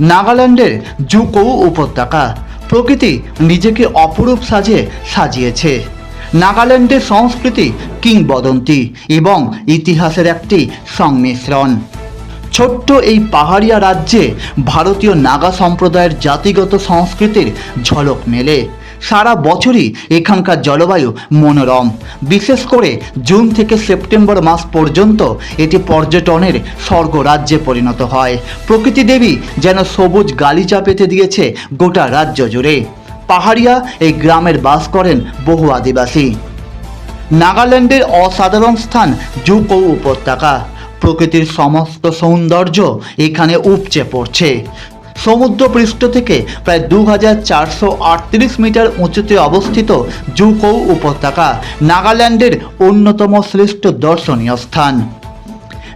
নাগাল্যান্ডের জুকৌ উপত্যকা প্রকৃতি নিজেকে অপরূপ সাজে সাজিয়েছে। নাগাল্যান্ডের সংস্কৃতি কিংবদন্তি এবং ইতিহাসের একটি সংমিশ্রণ। ছোট্ট এই পাহাড়িয়া রাজ্যে ভারতীয় নাগা সম্প্রদায়ের জাতিগত সংস্কৃতির ঝলক মেলে। সারা বছরই এখানকার জলবায়ু মনোরম। বিশেষ করে জুন থেকে সেপ্টেম্বর মাস পর্যন্ত এটি পর্যটনের স্বর্গরাজ্যে পরিণত হয়। প্রকৃতি দেবী যেন সবুজ গালিচা পেতে দিয়েছে গোটা রাজ্য জুড়ে। পাহাড়িয়া এই গ্রামের বাস করেন বহু আদিবাসী। নাগাল্যান্ডের অসাধারণ স্থান জুকৌ উপত্যকা। প্রকৃতির সমস্ত সৌন্দর্য এখানে উপচে পড়ছে। সমুদ্রপৃষ্ঠ থেকে প্রায় দু হাজার চারশো আটত্রিশ মিটার উঁচুতে অবস্থিত জুকৌ উপত্যকা নাগাল্যান্ডের অন্যতম শ্রেষ্ঠ দর্শনীয় স্থান।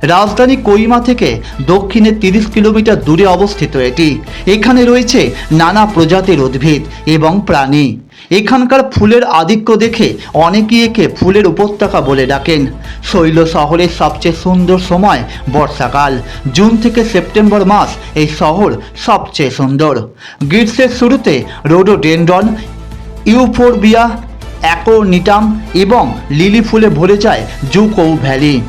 রাজধানী কোইমা থেকে দক্ষিণে তিরিশ কিলোমিটার দূরে অবস্থিত এটি। এখানে রয়েছে নানা প্রজাতির উদ্ভিদ এবং প্রাণী। এখানকার ফুলের আধিক্য দেখে অনেকেই একে ফুলের উপত্যকা বলে ডাকেন। শৈল শহরের সবচেয়ে সুন্দর সময় বর্ষাকাল। জুন থেকে সেপ্টেম্বর মাস এই শহর সবচেয়ে সুন্দর। গ্রীষ্মের শুরুতে রোডোডেন্ড্রন, ইউফোরবিয়া, অ্যাকোনিটাম এবং লিলি ফুলে ভরে যায় জুকৌ ভ্যালি।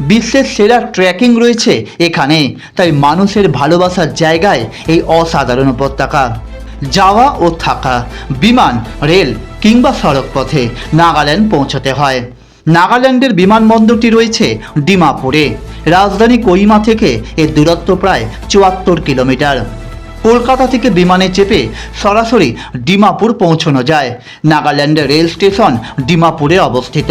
বিশ্বের সেরা ট্রেকিং রয়েছে এখানে, তাই মানুষের ভালোবাসার জায়গায় এই অসাধারণ উপত্যকা। যাওয়া ও থাকা, বিমান, রেল কিংবা সড়ক পথে নাগাল্যান্ড পৌঁছতে হয়। নাগাল্যান্ডের বিমানবন্দরটি রয়েছে ডিমাপুরে। রাজধানী কোহিমা থেকে এর দূরত্ব প্রায় চুয়াত্তর কিলোমিটার। কলকাতা থেকে বিমানে চেপে সরাসরি ডিমাপুর পৌঁছানো যায়। নাগাল্যান্ডের রেল স্টেশন ডিমাপুরে অবস্থিত।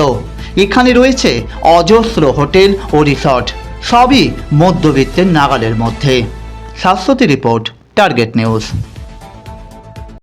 এখানে রয়েছে অজস্র হোটেল ও রিসর্ট। সবই মধ্যবিত্তের নাগালের মধ্যে। Shashwati report, target news.